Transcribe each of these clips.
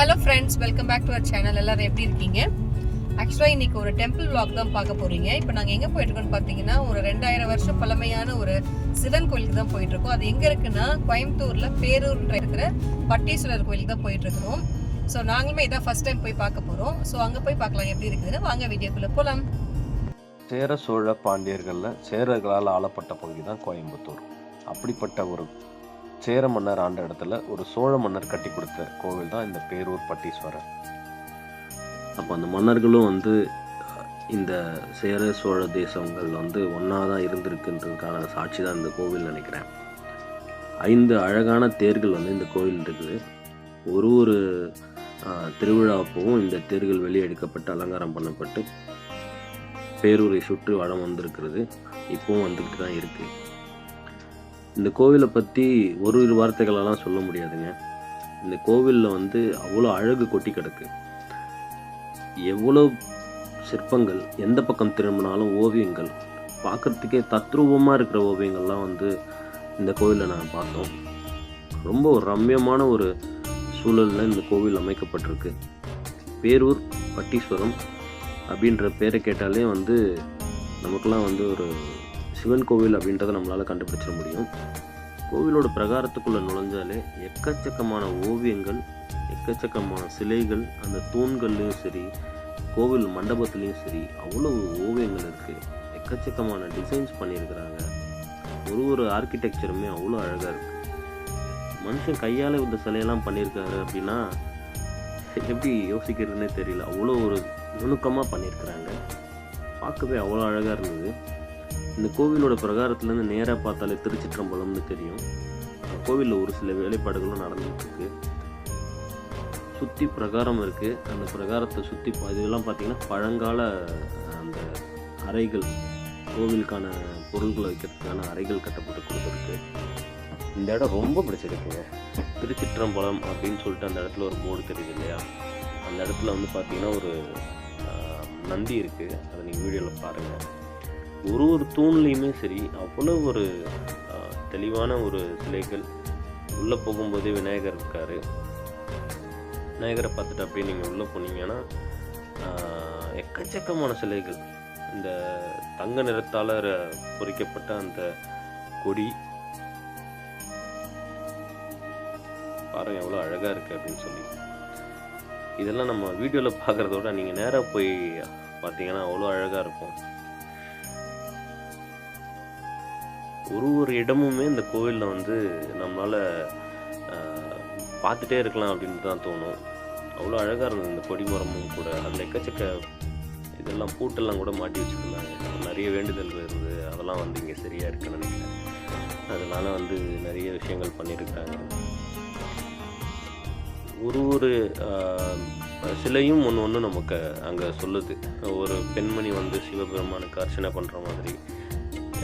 Hello friends welcome back to our channel எல்லாரும் எப்படி இருக்கீங்க? ஆக்சுவலாக இன்னைக்கு ஒரு டெம்பிள் வாக் தான் பார்க்க போகிறீங்க இப்போ நாங்கள் எங்கே போயிட்டுருக்கோம்னு பார்த்தீங்கன்னா ஒரு ரெண்டாயிரம் வருஷம் பழமையான ஒரு சிவன் கோயிலுக்கு தான் போயிட்டுருக்கோம் அது எங்கே இருக்குன்னா கோயம்புத்தூரில் பேரூர்ன்ற இருக்கிற பட்டீஸ்வரர் கோயிலுக்கு தான் போயிட்டுருக்கிறோம் ஸோ நாங்களுமே இதான் ஃபஸ்ட் டைம் போய் பார்க்க போகிறோம் ஸோ அங்கே போய் பார்க்கலாம் எப்படி இருக்குதுன்னு வாங்க வீடியோக்குள்ள போகலாம் சேர சோழ பாண்டியர்களில் சேரர்களால் ஆளப்பட்ட பகுதி தான் கோயம்புத்தூர். அப்படிப்பட்ட ஒரு சேர மன்னர் ஆண்ட இடத்துல ஒரு சோழ மன்னர் கட்டி கொடுத்த கோவில் தான் இந்த பேரூர் பட்டீஸ்வரர். அப்போ அந்த மன்னர்களும் வந்து இந்த சேர சோழ தேசங்கள் வந்து ஒன்றா தான் இருந்திருக்குன்றதுக்கான சாட்சி தான் இந்த கோவில் நினைக்கிறேன். ஐந்து அழகான தேர்கள் வந்து இந்த கோவில் இருக்குது. ஒரு ஒரு திருவிழாப்பவும் திருவிழா இந்த தேர்கள் வெளியே எடுக்கப்பட்டு அலங்காரம் பண்ணப்பட்டு பேரூரை சுற்றி வளம் வந்திருக்கிறது. இப்போவும் வந்துக்கிட்டு தான் இருக்குது இந்த கோவிலை பற்றி ஒரு இரு வார்த்தைகளெல்லாம் சொல்ல முடியாதுங்க. இந்த கோவிலில் வந்து அவ்வளோ அழகு கொட்டி கிடக்கு. எவ்வளோ சிற்பங்கள் எந்த பக்கம் திரும்பினாலும் ஓவியங்கள். பார்க்கறதுக்கே தத்ரூபமாக இருக்கிற ஓவியங்கள்லாம் வந்து இந்த கோவிலில் நான் பார்த்தோம். ரொம்ப ஒரு ரம்யமான ஒரு சூழலில் இந்த கோவில் அமைக்கப்பட்டிருக்கு. பேரூர் பட்டீஸ்வரம் அப்படின்ற பேரை கேட்டாலே வந்து நமக்கெல்லாம் வந்து ஒரு சிவன் கோவில் அப்படின்றத நம்மளால் கண்டுபிடிச்சிட முடியும். கோவிலோட பிரகாரத்துக்குள்ளே நுழைஞ்சாலே எக்கச்சக்கமான ஓவியங்கள் எக்கச்சக்கமான சிலைகள் அந்த தூண்கள்லேயும் சரி கோவில் மண்டபத்துலேயும் சரி அவ்வளோ ஓவியங்கள் இருக்குது எக்கச்சக்கமான டிசைன்ஸ் பண்ணியிருக்கிறாங்க. ஒரு ஒரு ஆர்கிடெக்சருமே அவ்வளோ அழகாக இருக்குது மனுஷன் கையால் இந்த சிலையெல்லாம் பண்ணியிருக்காரு அப்படின்னா எப்படி யோசிக்கிறதுனே தெரியல. அவ்வளோ ஒரு நுணுக்கமாக பண்ணியிருக்கிறாங்க. பார்க்கவே அவ்வளோ அழகாக இருந்தது. இந்த கோவிலோட பிரகாரத்துலேருந்து நேராக பார்த்தாலே திருச்சிற்றம்பலம்னு தெரியும். கோவிலில் ஒரு சில வேலைப்பாடுகளும் நடந்துட்டு இருக்கு சுற்றி பிரகாரம் இருக்குது அந்த பிரகாரத்தை சுற்றி இதெல்லாம் பார்த்தீங்கன்னா பழங்கால அந்த அறைகள் கோவிலுக்கான பொருள்களை வைக்கிறதுக்கான அறைகள் கட்டப்பட்டு கொடுத்துருக்கு. இந்த இடம் ரொம்ப பிடிச்சிருக்குங்க. திருச்சிற்றம்பலம் அப்படின்னு சொல்லிட்டு அந்த இடத்துல ஒரு போர்டு தெரியுது இல்லையா? அந்த இடத்துல வந்து பார்த்தீங்கன்னா ஒரு நந்தி இருக்குது அதை நீங்கள் வீடியோவில் பாருங்கள் ஒரு ஒரு தூண்லேயுமே சரி அவ்வளோ ஒரு தெளிவான ஒரு சிலைகள் உள்ளே போகும்போதே விநாயகர் இருக்கார். விநாயகரை பார்த்துட்டு அப்படியே நீங்கள் உள்ளே போனீங்கன்னா எக்கச்சக்கமான சிலைகள். இந்த தங்க நிறத்தால் பொறிக்கப்பட்ட அந்த கொடி. பாருங்க எவ்வளோ அழகாக இருக்குது அப்படின்னு சொல்லி. இதெல்லாம் நம்ம வீடியோவில் பார்க்குறத விட நீங்கள் நேராக போய் பார்த்தீங்கன்னா அவ்வளோ அழகாக இருக்கும். ஒரு ஒரு இடமுமே இந்த கோவிலில் வந்து நம்மளால் பார்த்துட்டே இருக்கலாம் அப்படின்னு தான் தோணும். அவ்வளோ அழகாக இருந்தது இந்த கொடிமரமும் கூட. அதில் எக்கச்சக்க இதெல்லாம் பூட்டெல்லாம் கூட மாட்டி வச்சுருந்தாங்க. நிறைய வேண்டுதல்கள் இருந்தது. அதெல்லாம் வந்து இங்கே சரியாக இருக்குன்னு நினைக்கிறேன். அதனால வந்து நிறைய விஷயங்கள் பண்ணியிருக்காங்க ஒரு ஒரு சிலையும் ஒன்று ஒன்று நமக்கு அங்கே சொல்லுது. ஒரு பெண்மணி வந்து சிவபெருமானுக்கு அர்ச்சனை பண்ணுற மாதிரி.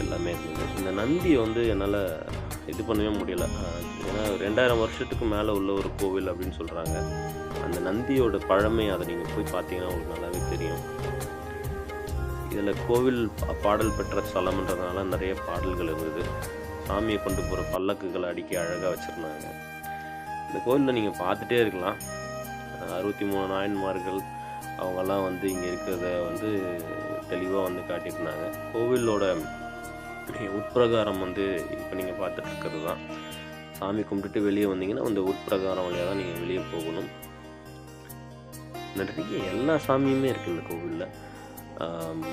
எல்லாமே இருந்தது. இந்த நந்தியை வந்து என்னால் இது பண்ணவே முடியல. ஏன்னா ரெண்டாயிரம் வருஷத்துக்கு மேலே உள்ள ஒரு கோவில் அப்படின்னு சொல்கிறாங்க அந்த நந்தியோட பழமை அதை நீங்கள் போய் பார்த்தீங்கன்னா உங்களுக்கு நல்லாவே தெரியும். இதில் கோவில் பாடல் பெற்ற ஸ்தலம்ன்றதுனால நிறைய பாடல்கள் இருந்தது. சாமியை கொண்டு போகிற பல்லக்குகளை அடிக்க அழகாக வச்சுருந்தாங்க. இந்த கோவிலில் நீங்கள் பார்த்துட்டே இருக்கலாம். அறுபத்தி மூணு நாயன்மார்கள் அவங்கெல்லாம் வந்து இங்கே இருக்கிறத வந்து தெளிவாக வந்து காட்டியிருந்தாங்க. கோவிலோட உட்பிரகாரம் வந்து இப்போ நீங்கள் பார்த்துட்டு தான். சாமி கும்பிட்டுட்டு வெளியே வந்தீங்கன்னா அந்த உட்பிரகாரம் வழியாக தான் நீங்கள் வெளியே போகணும். நிறைய எல்லா சாமியுமே இருக்குது இந்த கோவிலில்.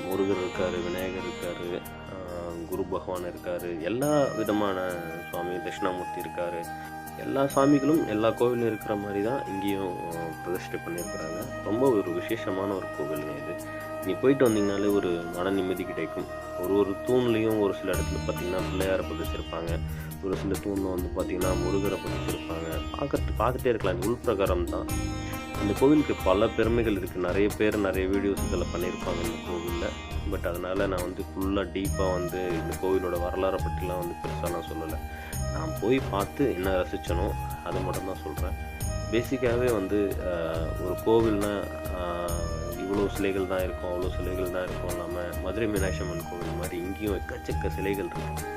முருகர் இருக்கார் விநாயகர் இருக்கார் குரு பகவான் இருக்கார். எல்லா விதமான சுவாமி தட்சிணாமூர்த்தி இருக்கார். எல்லா சாமிகளும் எல்லா கோவிலும் இருக்கிற மாதிரி தான் இங்கேயும் பிரதிஷ்டை பண்ணியிருக்கிறாங்க. ரொம்ப ஒரு விசேஷமான ஒரு கோவிலுங்க இது. நீ போயிட்டு வந்தீங்கனாலே ஒரு மன நிம்மதி கிடைக்கும். ஒரு ஒரு தூண்லேயும் ஒரு சில இடத்துல பார்த்தீங்கன்னா பிள்ளையாரை பதிச்சிருப்பாங்க. ஒரு சில தூணில் வந்து பார்த்திங்கன்னா முருகரை பதிச்சிருப்பாங்க. பார்க்கறது பார்த்துட்டே இருக்கலாம். இது உள்பிரகாரம் தான். இந்த கோவிலுக்கு பல பெருமைகள் இருக்குது நிறைய பேர் நிறைய வீடியோஸ் இதில் பண்ணியிருப்பாங்க இந்த கோவிலில். பட் அதனால் நான் வந்து ஃபுல்லாக டீப்பாக வந்து இந்த கோவிலோட வரலாறை பற்றிலாம் வந்து பெருசாக நான் சொல்லலை. நான் போய் பார்த்து என்ன ரசித்தனோ அதை மட்டும்தான் சொல்கிறேன் பேசிக்காகவே வந்து ஒரு கோவில்னா இவ்வளோ சிலைகள் தான் இருக்கும் அவ்வளோ சிலைகள் தான் இருக்கும் இல்லாமல் மதுரை மீனாட்சி அம்மன் கோவில் மாதிரி இங்கேயும் எக்கச்சக்க சிலைகள் இருக்கு.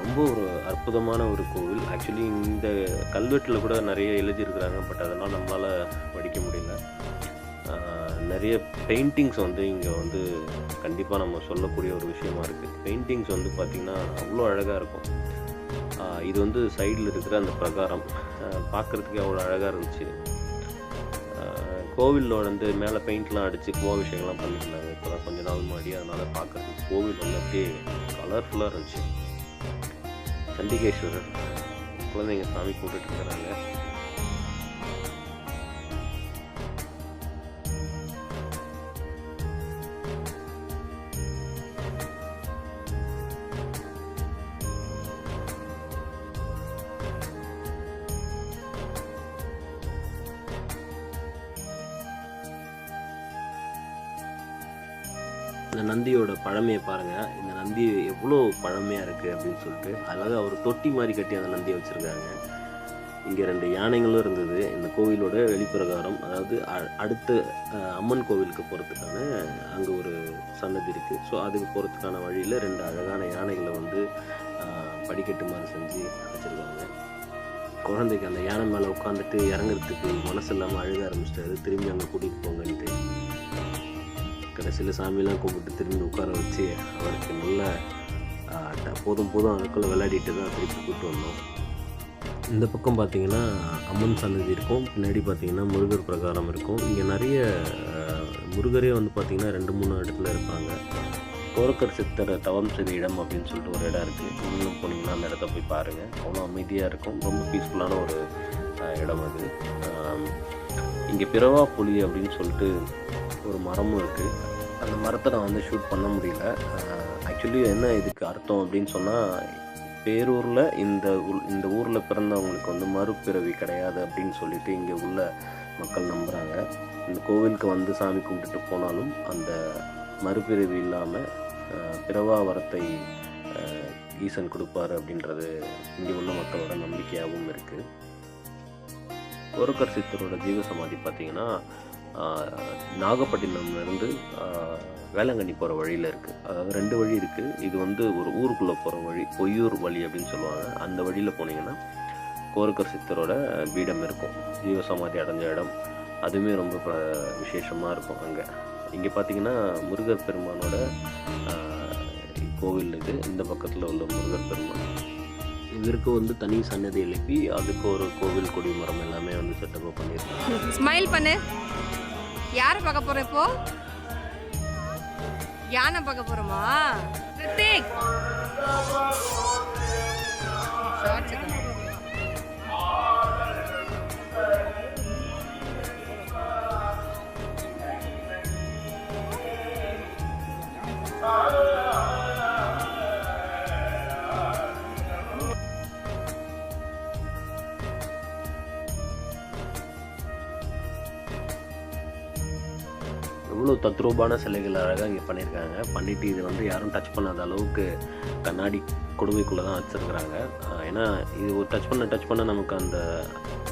ரொம்ப ஒரு அற்புதமான ஒரு கோவில். ஆக்சுவலி இந்த கல்வெட்டில் கூட நிறைய எழுதியிருக்கிறாங்க பட் அதெல்லாம் நம்மளால் படிக்க முடியல. நிறைய பெயிண்டிங்ஸ் வந்து இங்கே வந்து கண்டிப்பாக நம்ம சொல்லக்கூடிய ஒரு விஷயமா இருக்குது பெயிண்டிங்ஸ் வந்து பார்த்திங்கன்னா அவ்வளோ அழகாக இருக்கும். இது வந்து சைடில் இருக்கிற அந்த பிரகாரம். பார்க்குறதுக்கே அவ்வளோ அழகாக இருந்துச்சு. கோவிலோட வந்து மேலே பெயிண்ட்லாம் அடித்து கும்பாபிஷேகம்லாம் பண்ணியிருந்தாங்க. இப்போ தான் கொஞ்ச நாள் முன்னாடி. அதனால் பார்க்குறதுக்கு கோவில் வந்து அப்படியே கலர்ஃபுல்லாக இருந்துச்சு. சண்டிகேஸ்வரர் குழந்தைங்க சாமி கும்பிட்டுட்டு இருக்கிறாங்க. இந்த நந்தியோட பழமையை பாருங்கள் இந்த நந்தி எவ்வளோ பழமையாக இருக்குது அப்படின்னு சொல்லிட்டு அழகாக ஒரு தொட்டி மாதிரி கட்டி அந்த நந்தியை வச்சுருக்காங்க. இங்கே ரெண்டு யானைகளும் இருந்தது. இந்த கோவிலோட வெளிப்பிரகாரம் அதாவது அ- அடுத்த அம்மன் கோவிலுக்கு போகிறதுக்கான அங்கே ஒரு சன்னதி இருக்குது ஸோ அதுக்கு போகிறதுக்கான வழியில் ரெண்டு அழகான யானைகளை வந்து படிக்கட்டு மாதிரி செஞ்சு வச்சுருக்காங்க. குழந்தைக்கு அந்த யானை மேலே உட்காந்துட்டு இறங்குறதுக்கு மனசு இல்லாமல் அழுக ஆரம்பிச்சிட்டாரு. திரும்பி அங்கே கூட்டிகிட்டு போங்கன்ட்டு. கடைசியில் சாமியெலாம் கும்பிட்டு திரும்பி உட்கார வச்சு அவருக்கு நல்ல போதும் போதும் அதுக்குள்ளே விளையாடிட்டு தான் திருப்பி கூப்பிட்டு வந்தோம். இந்த பக்கம் பார்த்தீங்கன்னா அம்மன் சன்னதி இருக்கும். பின்னாடி பார்த்தீங்கன்னா முருகர் பிரகாரம் இருக்கும். இங்கே நிறைய முருகரே வந்து பார்த்தீங்கன்னா ரெண்டு மூணு இடத்துல இருப்பாங்க. கோரக்கர் சித்தர் தவம் செய்த இடம் அப்படின்னு சொல்லிட்டு ஒரு இடம் இருக்குது இன்னும் போனீங்கன்னா அந்த இடத்த போய் பாருங்கள் அவ்வளோ அமைதியாக இருக்கும். ரொம்ப பீஸ்ஃபுல்லான ஒரு இடம் அது. இங்கே பிறவா புலி அப்படின்னு சொல்லிட்டு ஒரு மரமும் இருக்குது அந்த மரத்தை நான் வந்து ஷூட் பண்ண முடியல. ஆக்சுவலி என்ன இதுக்கு அர்த்தம் அப்படின்னு சொன்னால் பேரூரில் இந்த இந்த ஊரில் பிறந்தவங்களுக்கு வந்து மறுபிறவி கிடையாது அப்படின்னு சொல்லிட்டு இங்கே உள்ள மக்கள் நம்புகிறாங்க இந்த கோவிலுக்கு வந்து சாமி கும்பிட்டுட்டு போனாலும் அந்த மறுபிறவி இல்லாமல் பிறவா வரத்தை ஈசன் கொடுப்பாரு அப்படின்றது இங்கே உள்ள மக்களோட நம்பிக்கையாகவும் இருக்குது ஒருக்கர் சித்தரோட ஜீவசமாதி சமாதி பார்த்திங்கன்னா நாகப்பட்டினம்லேருந்து வேளாங்கண்ணி போகிற வழியில் இருக்குது அதாவது ரெண்டு வழி இருக்குது இது வந்து ஒரு ஊருக்குள்ளே போகிற வழி பொய்யூர் வழி அப்படின்னு சொல்லுவாங்க. அந்த வழியில் போனீங்கன்னா கோரக்கர் சித்தரோட பீடம் இருக்கும். ஜீவசமாதி அடைஞ்ச இடம். அதுவுமே ரொம்ப ப- விசேஷமாக இருக்கும் அங்கே. இங்கே பார்த்தீங்கன்னா முருகர் பெருமானோட கோவில் இது. இந்த பக்கத்தில் உள்ள முருகர் பெருமான். இவருக்கு வந்து தனி சன்னதி எழுப்பி அதுக்கு ஒரு கோவில் கொடி மரம் எல்லாமே வந்து செட்டப்பாக பண்ணியிருக்காங்க. ஸ்மைல் பண்ணு. யாரை பார்க்க போற இப்போ? யானை பார்க்க போறோமா? ரித்திக்! அவ்வளோ தத்ரூபான சிலைகள் அழகாக இங்கே பண்ணியிருக்காங்க. பண்ணிவிட்டு இது வந்து யாரும் டச் பண்ணாத அளவுக்கு கண்ணாடி கொடுமைக்குள்ளே தான் வச்சுருக்குறாங்க. ஏன்னா இது ஒரு டச் பண்ண டச் பண்ண நமக்கு அந்த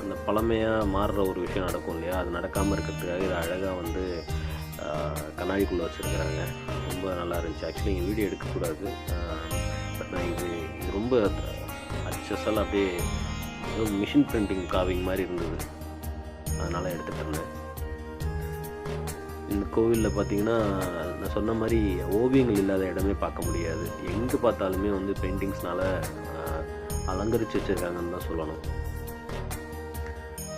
அந்த பழமையாக மாறுற ஒரு விஷயம் நடக்கும் இல்லையா? அது நடக்காமல் இருக்கிறதுக்காக இது அழகாக வந்து கண்ணாடிக்குள்ளே வச்சுருக்குறாங்க. ரொம்ப நல்லா இருந்துச்சு. ஆக்சுவலி இங்கே வீடியோ எடுக்கக்கூடாது. பட் நான் இது இது ரொம்ப அச்சஸால் அப்படியே மிஷின் பிரிண்டிங் காவிங் மாதிரி இருந்தது. அதனால் எடுத்துகிட்டு இருந்தேன். இந்த கோவிலில் பார்த்தீங்கன்னா நான் சொன்ன மாதிரி ஓவியங்கள் இல்லாத இடமே பார்க்க முடியாது. எங்கே பார்த்தாலுமே வந்து பெயிண்டிங்ஸ்னால் அலங்கரித்து வச்சுருக்காங்கன்னு தான் சொல்லணும்.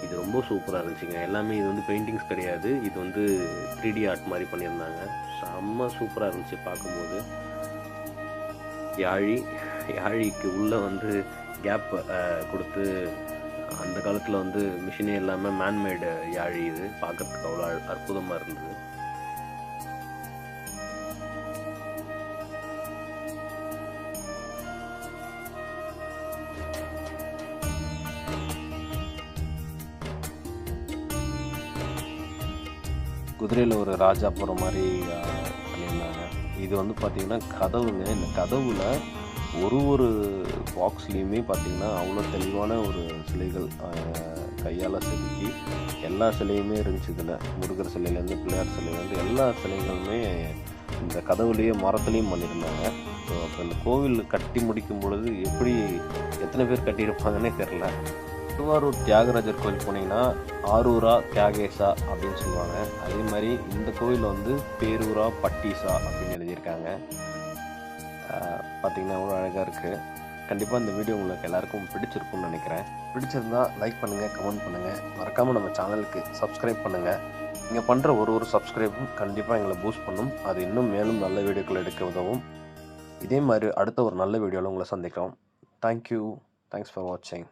இது ரொம்ப சூப்பராக இருந்துச்சுங்க. எல்லாமே இது வந்து பெயிண்டிங்ஸ் கிடையாது. இது வந்து த்ரீ டி ஆர்ட் மாதிரி பண்ணியிருந்தாங்க. செம்ம சூப்பராக இருந்துச்சு பார்க்கும்போது. யாழி யாழிக்கு உள்ளே வந்து கேப் கொடுத்து அந்த காலத்தில் வந்து மிஷினே இல்லாமல் மேன்மேடு யாழி இது பார்க்கறதுக்கு அவ்வளோ அற்புதமாக இருந்தது. குதிரையில் ஒரு ராஜா போகிற மாதிரி பண்ணியிருந்தாங்க. இது வந்து பார்த்திங்கன்னா கதவுங்க. இந்த கதவில் ஒரு ஒரு பாக்ஸ்லேயுமே பார்த்திங்கன்னா அவ்வளோ தெளிவான ஒரு சிலைகள் கையால் செதுக்கி எல்லா சிலையுமே இருந்துச்சு இதில் முருகர் சிலையிலேருந்து பிள்ளையார் சிலையிலேருந்து எல்லா சிலைகளுமே இந்த கதவுலேயே மரத்துலேயும் பண்ணியிருந்தாங்க. ஸோ அப்போ இந்த கோவில் கட்டி முடிக்கும் பொழுது எப்படி எத்தனை பேர் கட்டியிருப்பாங்கன்னே தெரில திருவாரூர் தியாகராஜர் கோயில் போனீங்கன்னா ஆரூரா தியாகேசா அப்படின்னு சொல்லுவாங்க. அதே மாதிரி இந்த கோவிலில் வந்து பேரூரா பட்டீசா அப்படின்னு எழுதியிருக்காங்க. பார்த்திங்கன்னா அவ்வளோ அழகாக இருக்குது. கண்டிப்பாக இந்த வீடியோ உங்களுக்கு எல்லாருக்கும் பிடிச்சிருக்கும்னு நினைக்கிறேன். பிடிச்சிருந்தா லைக் பண்ணுங்கள் கமெண்ட் பண்ணுங்கள் மறக்காமல் நம்ம சேனலுக்கு சப்ஸ்கிரைப் பண்ணுங்கள் நீங்கள் பண்ணுற ஒரு ஒரு சப்ஸ்கிரைபும் கண்டிப்பாக எங்களை பூஸ்ட் பண்ணும். அது இன்னும் மேலும் நல்ல வீடியோக்கள் எடுக்க உதவும். இதே மாதிரி அடுத்த ஒரு நல்ல வீடியோவில் உங்களை சந்திக்கிறோம். தேங்க்யூ தேங்க்ஸ் ஃபார் வாட்சிங்